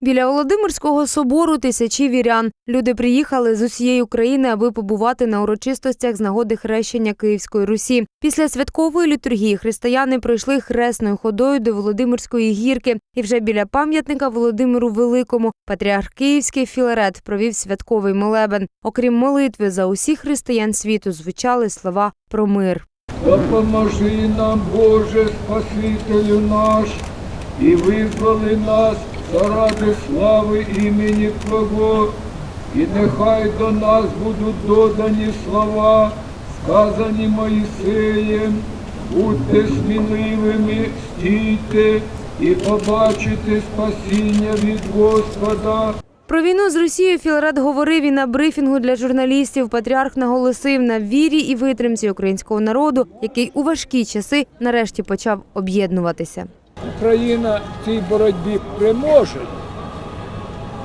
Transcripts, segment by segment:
Біля Володимирського собору тисячі вірян. Люди приїхали з усієї України, аби побувати на урочистостях з нагоди хрещення Київської Русі. Після святкової літургії християни пройшли хресною ходою до Володимирської гірки. І вже біля пам'ятника Володимиру Великому патріарх Київський Філарет провів святковий молебен. Окрім молитви за усіх християн світу, звучали слова про мир. Допоможи нам, Боже, Спасителю наш, і визволи нас заради слави імені Твого, і нехай до нас будуть додані слова, сказані Моїсеєм, будьте сміливими, стійте і побачите спасіння від Господа. Про війну з Росією Філарет говорив і на брифінгу для журналістів. Патріарх наголосив на вірі і витримці українського народу, який у важкі часи нарешті почав об'єднуватися. Україна в цій боротьбі переможе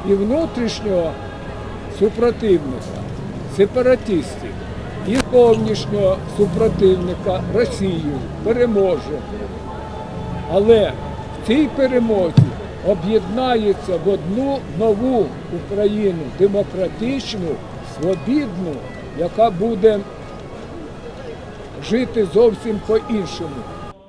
і внутрішнього супротивника, сепаратистів, і зовнішнього супротивника Росію переможе. Але в цій перемозі об'єднається в одну нову Україну, демократичну, свобідну, яка буде жити зовсім по-іншому.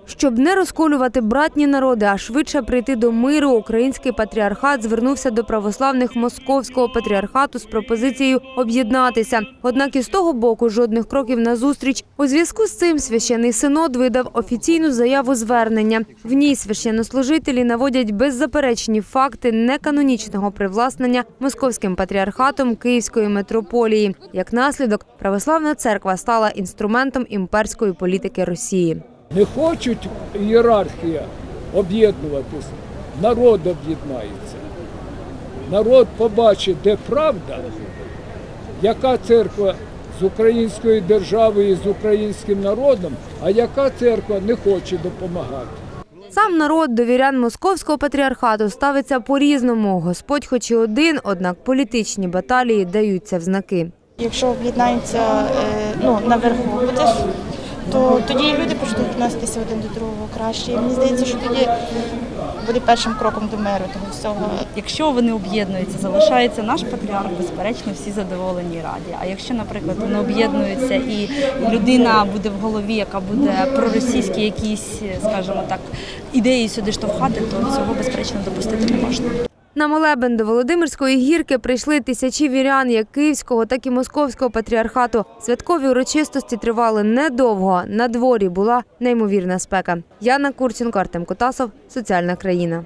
Щоб не розколювати братні народи, а швидше прийти до миру, український патріархат звернувся до православних московського патріархату з пропозицією об'єднатися. Однак із того боку жодних кроків назустріч. У зв'язку з цим священний синод видав офіційну заяву звернення. В ній священнослужителі наводять беззаперечні факти неканонічного привласнення московським патріархатом Київської митрополії. Як наслідок, православна церква стала інструментом імперської політики Росії. Не хочуть ієрархія об'єднуватися, народ об'єднається. Народ побачить, де правда, яка церква з українською державою і з українським народом, а яка церква не хоче допомагати. Сам народ до вірян московського патріархату ставиться по-різному. Господь хоч і один, однак політичні баталії даються в знаки. Якщо об'єднаються е, ну, наверху, буде, ж, то тоді люди почнуть відноситися один до другого краще. І мені здається, що тоді буде першим кроком до миру того всього. Якщо вони об'єднуються, залишається наш патріарх, безперечно, всі задоволені і раді. А якщо, наприклад, вони об'єднуються і людина буде в голові, яка буде проросійські якісь, скажімо так, ідеї сюди штовхати, то цього безперечно допустити не можна. На молебен до Володимирської гірки прийшли тисячі вірян як київського, так і московського патріархату. Святкові урочистості тривали недовго. На дворі була неймовірна спека. Яна Курченко, Артем Котасов, Соціальна країна.